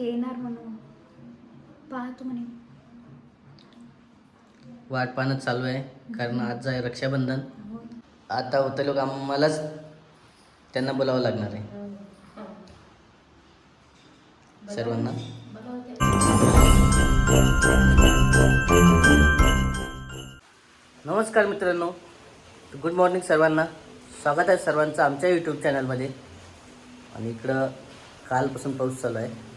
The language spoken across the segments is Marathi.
येणार म्हणून. पाहतो म्हणे. वाट पाहणं चालू आहे कारण आज आहे रक्षाबंधन. हो. आता होतं लोक आम्हालाच त्यांना बोलावं लागणार आहे. सर्वांना. नमस्कार मित्रांनो. गुड मॉर्निंग सर्वांना. स्वागत आहे सर्वांचं आमच्या यूट्यूब चॅनलमध्ये आणि इकडं कालपासून पाऊस चालू आहे.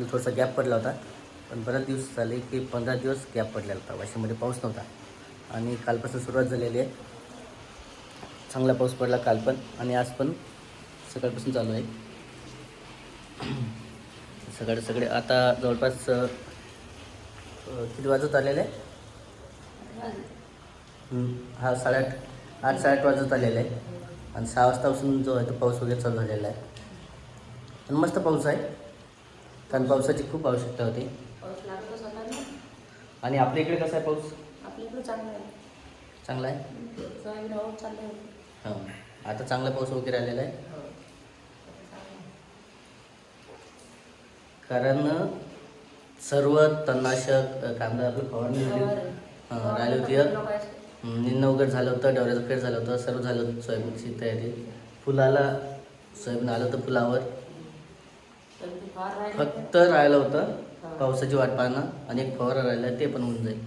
ॲक्च्युली थोडासा गॅप पडला होता. पण बऱ्याच दिवस झाले की पंधरा दिवस गॅप पडलेला होता. वाशिममध्ये पाऊस नव्हता. आणि कालपासून सुरुवात झालेली आहे. चांगला पाऊस पडला काल पण आणि आज पण सकाळपासून चालू आहे. सकाळी सगळे आता जवळपास किती वाजत आलेले? आहे हा साडेआठ आठ साडेआठ वाजत आलेला. आहे आणि सहा वाजतापासून जो आहे तो पाऊस वगैरे चालू झालेला आहे. मस्त पाऊस आहे. कारण पावसाची खूप आवश्यकता होती. पाऊस लागतोच आता ना. आणि आपल्या इकडे कसा आहे पाऊस? चांगलं आहे. चांगला आहे? सोयाबीन हवा चाललं आहे हां. आता चांगला पाऊस वगैरे आलेला आहे. कारण सर्व तणनाशक अ, काय म्हणतात आपलं फवारणी. झाली हां राहिली होती. हं, निन्न वगैरे झालं होतं डवऱ्याचं फेड झालं होतं सर्व झालं होतं सोयाबीनची तयारी. फुलाला सोयाबीन आलं होतं फुलावर. फार फक्त राहिलं होतं पावसाची वाट पाहणं आणि एक फवारा राहिला ते पण होऊन जाईल.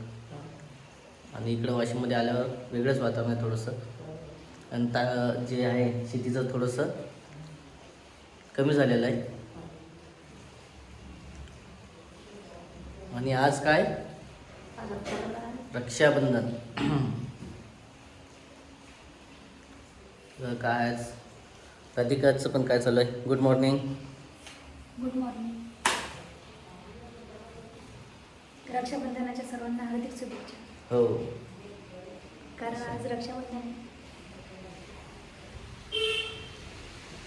आणि इकडं वाशिममध्ये आल्यावर वेगळंच वातावरण आहे थोडंसं. आणि ता जे आहे शेतीचं थोडंसं कमी झालेलं आहे. आणि आज काय? रक्षाबंधन. काय आज? राधिकाचं पण काय चालू आहे? गुड मॉर्निंग गुड मॉर्निंग रक्षाबंधनाच्या सर्वांना हार्दिक शुभेच्छा. हो. कारण आज रक्षाबंधन आहे.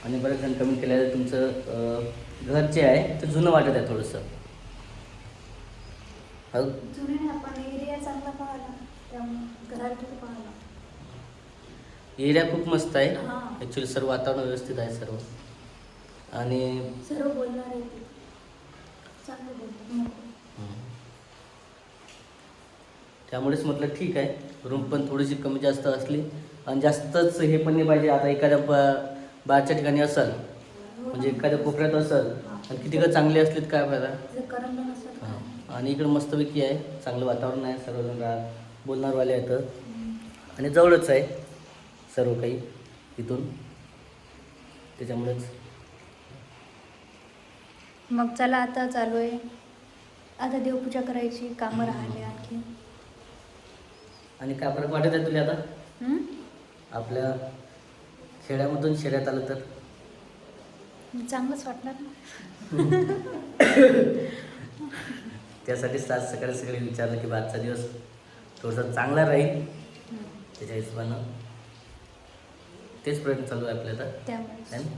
आणि बरेच जण कमेंट केलं आहे तुमचं अं, घर जे आहे ते जुनं वाटत आहे थोडंसं. हो. जुने नाही आपण एरिया चांगला पाहिला त्यामुळे घरात थोडं पाहिला एरिया खूप मस्त आहे. हां. ॲक्च्युली सर्व वातावरण व्यवस्थित आहे सर्व. आणि सर्व बोलणार आहे ते. चांगलं बोलतात. त्यामुळेच म्हटलं ठीक आहे. रूम पण थोडीशी कमी जास्त असली. आणि जास्तच हे पण नाही पाहिजे. आता एखाद्या बा बारच्या ठिकाणी असेल म्हणजे एखाद्या कोपऱ्यात असेल आणि किती का चांगली असली तर काय फायदा जर करमलं नसेल तर. हां. आणि इकडं मस्तपैकी आहे. चांगलं वातावरण आहे. सर्वजण रा बोलणारवाले आहेत. आणि जवळच आहे सर्व काही इथून. त्याच्यामुळेच मग चला आता चालू आहे आता देवपूजा करायची कामं राहिले आणखी. आणि काय फरक वाटत आहे तुला आता? हं? आपल्या खेड्यामधून शर्यात आलं तर? चांगलंच वाटणार ना. त्यासाठीच आज सकाळी सकाळी विचारलं की आजचा दिवस थोडासा चांगला राहील. त्याच्या हिशोबानं तेच प्रयत्न चालू आहे आपल्या आता है त्यामुळे ना?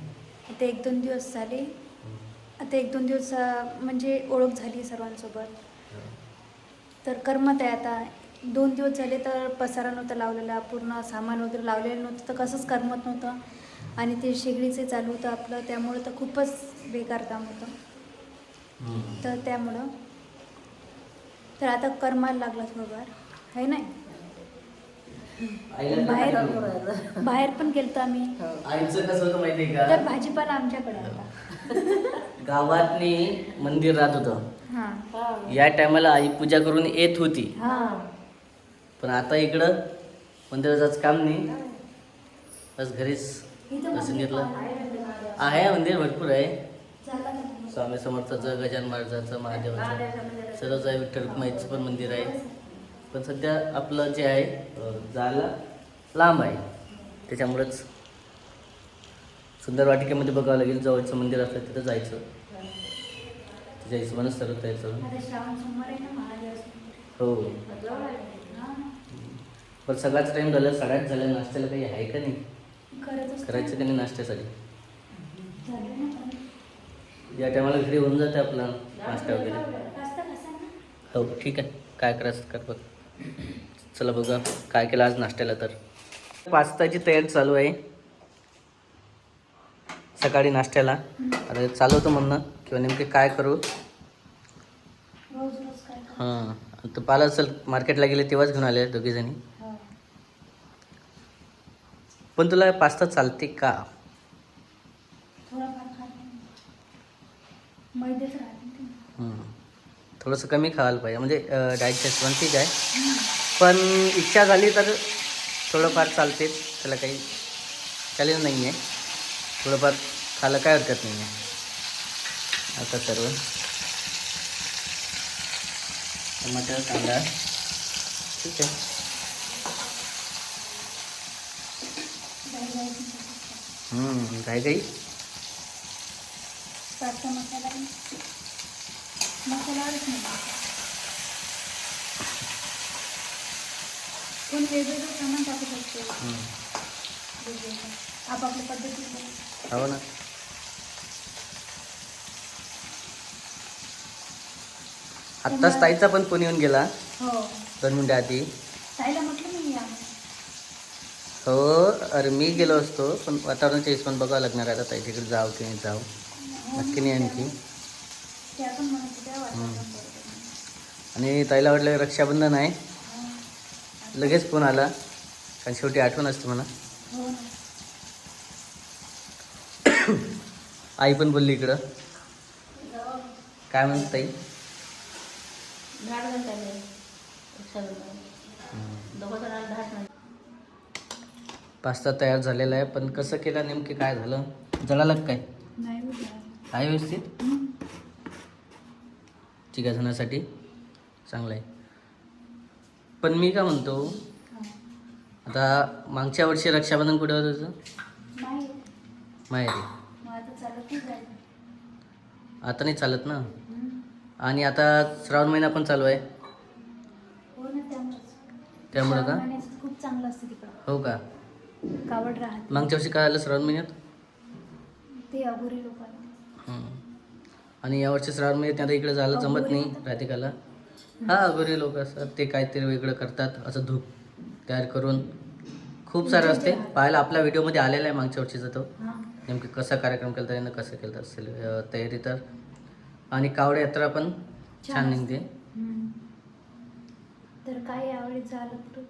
आता एक दोन दिवस झाले. आता एक दोन दिवस म्हणजे ओळख झाली सर्वांसोबत. तर करमत आहे आता. दोन दिवस झाले तर पसारा नव्हता लावलेला पूर्ण सामान वगैरे लावलेलं नव्हतं तर कसंच करमत नव्हतं. आणि ते शेगडीचे चालू होतं आपलं त्यामुळं तर खूपच बेकार काम होतं. तर त्यामुळं. तर आता करमायला लागला थोडंफार आहे नाही बाहेर. बाहेर पण गेलतो आम्ही. हो. आईचं कसं होतं माहिती आहे तर का भाजीपाला आमच्याकडे आता गावातनी मंदिर राहत होतं. या टायमाला आई पूजा करून येत होती. पण आता इकडं मंदिराचं काम नाही. बस घरीच मंदिर घेतलं. आहे. मंदिर भरपूर आहे. स्वामी समर्थाचं गजान महाराजाचं महादेवाचं. सर्वच आहे. विठ्ठल रुक्माईचं पण मंदिर आहे. पण सध्या आपलं जे आहे जायला लांब आहे. त्याच्यामुळेच सुंदर वाटिकेमध्ये बघावं लागेल जवळचं मंदिर असलं तिथं जायचं. त्याच्या हिशोबानं ना महादेवाचं हो. पण सगळाच टाईम झालं साडेआठ झालं नाश्त्याला काही आहे का नाही. करायचं का नाही नाश्त्यासाठी. या टायमाला घरी होऊन जाते आपला नाश्ता वगैरे? हो ठीक आहे. काय करायचं कर बघ. चला बघा काय केलं आज नाश्त्याला तर. पास्ताची तयारी चालू आहे. सकाळी नाश्त्याला. आता चालू होतं म्हणणं किंवा नेमके काय करू? हां. तर पाला चल मार्केटला गेले तेव्हाच घेऊन आले दोघी जणी. पण तुला पास्ता चालते का? थोडंसं कमी खायला पाहिजे. म्हणजे डायजेस्ट पण ठीक आहे. पण इच्छा झाली तर थोडंफार चालते. त्याला काही चॅलेंज नाही आहे थोडंफार खायला काय हरकत नाही आहे आता सर्व. टमाटर कांदा. ठीक आहे. काय काही कोण वेगवेगळं सामान टाकू शकतो. आपापल्या पद्धतीने. हो ना. आत्ताच ताईचा पण फोन येऊन गेला. हो. दोन मिनिटं आधी. ताईला म्हटलं मी या. हो अरे मी गेलो असतो पण वातावरणाचे हिशोबाने बघावं लागणार आता ताईच्याकडे जाऊ की नाही जाऊ. नक्की नाही आणखी. त्या पण म्हणत होत्या वातावरण हम्म. बरोबर नाही. आणि ताईला वाटलं रक्षाबंधन आहे. हा. लगेच फोन आला. कारण शेवटी आठवण असते म्हणा हो ना आई पण बोलली इकडं. काय म्हणत ताई? नाही पास्ता तयार झालेला आहे पण कसं केलं नेमके काय झालं? जळालं काय. आहे व्यवस्थित? हम्म. चिकासण्यासाठी चांगलं आहे. पण मी काय म्हणतो. आता मागच्या वर्षी रक्षाबंधन कुठे होतं तुझं? मग आता नाही चालत ना? आणि आता श्रावण महिना पण चालू आहे. त्यामुळे त्यामुळं का? खूप चांगलं असतं तिकडं हो का? कावड राहत मागच्या वर्षी काय आलं श्रावण महिन्यात? ते अघोरी लोकांना हम्म. आणि यावर्षी श्रावण महिन्यात आता इकडे झालं जमत नाही राधिकाला. हा अगोरी लोक असतात. ते काहीतरी वेगळं करतात. असं धूप तयार करून खूप सारं असते. पाहायला आपल्या व्हिडिओमध्ये आलेला आहे मागच्या वर्षीचा तो. हा नेमकी कसा कार्यक्रम केला त्याने कसं केलं असेल अं, तयारी तर. आणि कावड यात्रा पण छान निघते. तर काय यावेळी झालं तर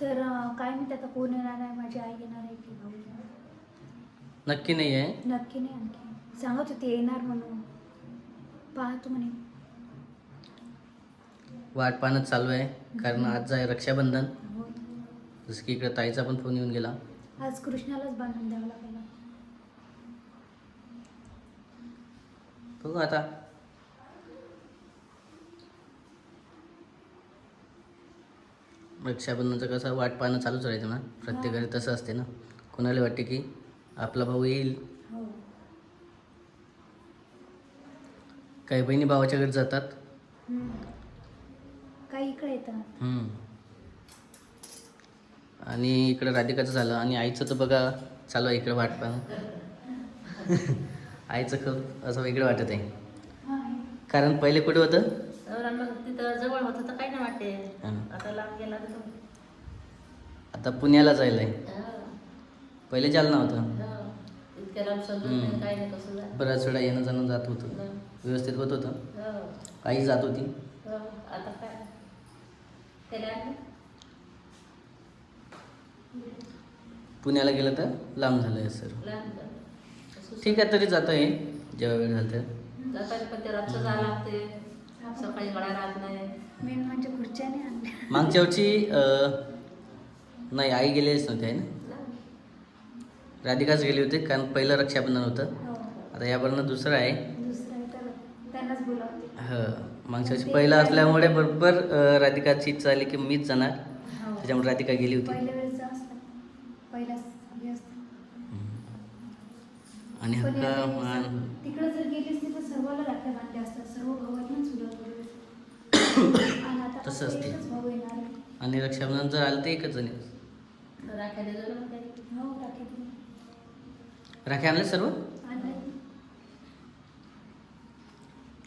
तर काय मी आता कोण येणार आहे माझी आई येणार आहे की भाऊ? नक्की नाही आहे. नक्की नाही आणखी. सांगत होते येणार म्हणून. पाहतो म्हणे. वाट पाहणं चालू आहे कारण आज आहे रक्षाबंधन. हो. जसं की इकडे ताईचा पण फोन येऊन गेला. आज कृष्णालाच बांधून द्यावं लागेल बघू आता. रक्षाबंधनचं कसं वाट पाहणं चालूच राहायचं ना? प्रत्येक घरी तसं असते ना? कोणाला वाटते की आपला भाऊ येईल? हो. काही बहिणी भावाच्या घरी जातात. काही इकडे येतात. हम्म. आणि इकडं राधिकाचं झालं आणि आईचं तर बघा चालू आहे इकडं वाट पाहणं आईचं खूप असं वेगळं वाटत आहे हा. कारण पहिले कुठे होतं तर मग तिथं जवळ होतं तर काही नाही वाटते हं. आता लांब गेला तर तो- आता पुण्याला जायला आहे हं. पहिले जालना होतं हं. काही बऱ्याच वेळा येणं जाणं जात होतं हं. व्यवस्थित होत होतं हं. आई जात होती हं. आता काय त्याला आणलं? पुण्याला गेलं तर लांब झालं. आहे सर ठीक आहे तरी जातं आहे जेव्हा वेळ झालं तर मागच्या वर्षी नाही. आई गेलेलीच नव्हती आहे ना? राधिकाच गेली होती कारण पहिलं रक्षाबंधन होतं. हो. आता यावरनं दुसरं आहे. दुसरं आहे तर त्यांनाच बोलावते. ह मागच्या वर्षी पहिलं असल्यामुळे बरोबर राधिकाची इच्छा झाली की मीच जाणार. हो. त्याच्यामुळे राधिका गेली होती. पहिलाच हे असतं आणि हक्का मान तिकडे जर गेली असती तर सर्वाला राख्या बांधल्या असतात. सर्व तसं असते. आणि रक्षाबंधन जर आलं तर एकच जण. राख्या हो आणले सर्व.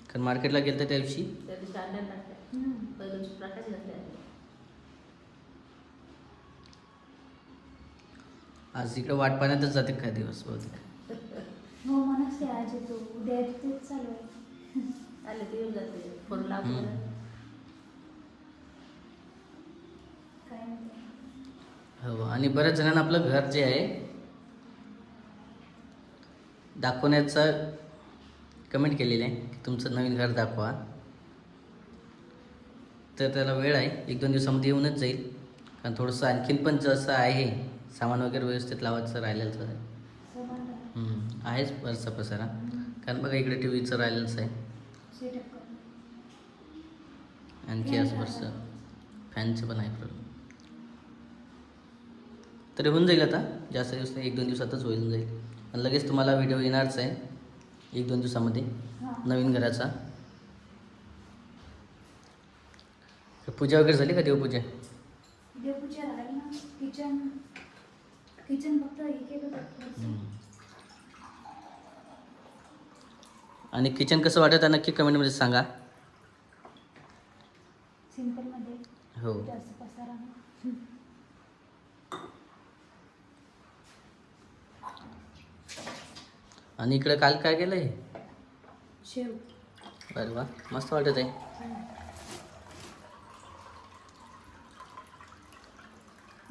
कारण मार्केटला गेलं तर त्या दिवशी त्या दिवशी आणल्या राख्या हम्म. पहिल्या दिवशी राख्याच घातल्या आज इकडे वाट पाण्यातच जाते काय दिवस बहुतेक. हो म्हणूनच ते आज येतो. उद्या येतो तेच चालू आहे. आले ते येऊन जाते. फोन लावतो हम्म. काय म्हणते? हो आणि बऱ्याच जणांना आपलं घर जे आहे दाखवण्याचं कमेंट केलेलं आहे की तुमचं नवीन घर दाखवा. तर त्याला वेळ आहे. एक दोन दिवसामध्ये येऊनच जाईल. कारण थोडंसं आणखीन पण जसं आहे सामान वगैरे व्यवस्थित लावायचं राहिलेलंच आहे. आहेच वरचा पसारा कारण बघा इकडे टी व्हीचं राहिलेलंच आहे. आणखी असं बरंचसं. फॅनचं पण आहे प्रॉब्लेम तरी होऊन जाईल आता. जास्त दिवस नाही एक दोन दिवसातच होऊन जाईल. आणि लगेच तुम्हाला व्हिडिओ येणारच आहे. एक दोन दिवसामध्ये. नवीन घराचा. पूजा वगैरे झाली का देवपूजा? देवपूजा किचन किचन फक्त हे केलं होतं थोडंसं. आणि किचन कसं वाटत आहे नक्की कमेंटमध्ये सांगा हो जास्त पसारा नाही. आणि इकडे काल काय केलं आहे शेव बरं वा मस्त वाटत आहे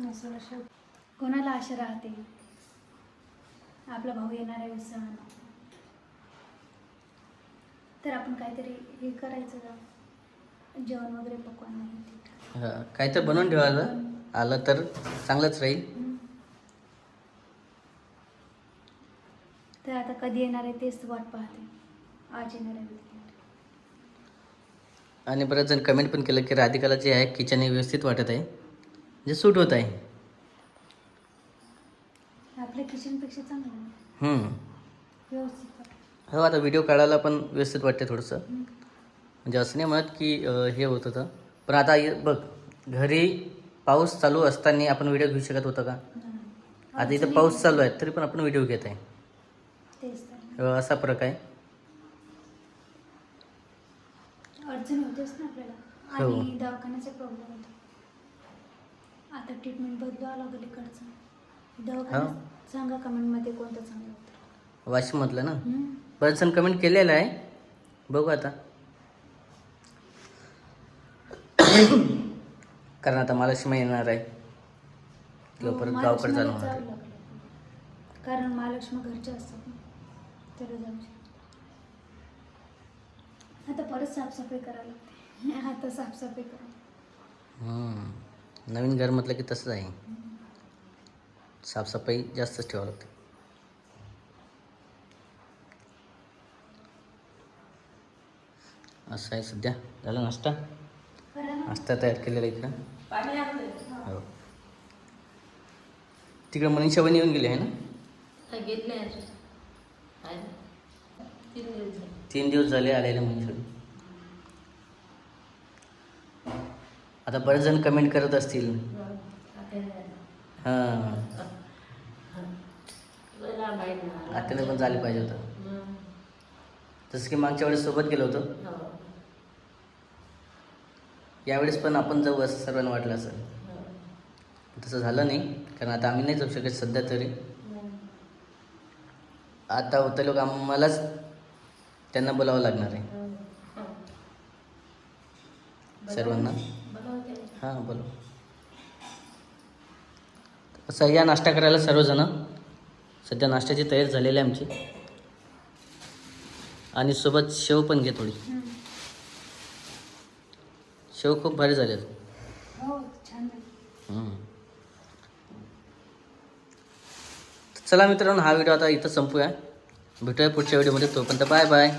मसाला शेव कोणाला आशा राहते? आपला भाऊ येणार आहे उत्साहानं. तर आपण काहीतरी हे करायचं? जेवण वगैरे पकवान नाही काय तर बनवून ठेवायला आलं. तर चांगलंच राहील. तर आता कधी येणार आहे तेच वाट पाहते. आज येणार आहे. आणि बरेच जण कमेंट पण केलं की राधिकाला जे आहे किचन हे व्यवस्थित वाटत आहे. म्हणजे सूट होत आहे. आपल्या किचनपेक्षा चांगलं हम्म. व्यवस्थित. हो आता व्हिडिओ काढायला पण व्यवस्थित वाटते थोडंसं. म्हणजे असं नाही म्हणत की अं, हे होत होतं पण आता हे बघ घरी पाऊस चालू असताना आपण व्हिडिओ घेऊ शकत होतं का. आता इथं पाऊस चालू आहे तरी पण आपण व्हिडिओ घेत आहे तेच तर अं, असा फरक आहे अडचणी होतेच ना आपल्याला हो. आणि दवाखान्याचा प्रॉब्लेम होता आता ट्रीटमेंट बदलावं लागेल इकडचं हो. दवाखान्यात सांगा कमेंटमध्ये कोणतं चांगलं होतं वाशिममधलं ना. बरेच जण कमेंट केलेलं आहे बघू आता कारण आता महालक्ष्मी येणार आहे किंवा हो, परत गावकडे होणार. लागलं. कारण महालक्ष्मी घरच्या असतात तर जाऊ. आता परत साफसफाई करायला लागते आता साफसफाई करा हम्म. नवीन घर म्हटलं की तसंच आहे साफसफाई जास्तच ठेवावं लागते. असं आहे सध्या. झाला नाश्ता? नाश्ता तयार केलेला इकडं. हो. तिकडे मनीषा बहिणी येऊन गेली आहे ना? तीन दिवस झाले. तीन दिवस झाले आलेले मनीषा आता बरेच जण कमेंट करत असतील. हं. आत्याने पण झाले पाहिजे होतं. जसं की मागच्या वेळेस सोबत गेलो होतो हो. यावेळेस पण आपण जाऊ असं सर्वांना वाटलं असेल हो. तसं झालं नाही कारण आता आम्ही नाही जाऊ शकत सध्या तरी. आता होतं लोक आम्हालाच त्यांना बोलावं लागणार आहे. सर्वांना. हां बोलो असं या नाश्ता करायला सर्वजण सध्या नाश्त्याची तयारी झालेली आहे आमची. आणि सोबत शेव पण घे थोडी. शेव खूप भारी झाले हो चला मित्रांनो हा व्हिडिओ आता इथं संपूया. भेटूया पुढच्या व्हिडिओमध्ये. तोपर्यंत बाय बाय.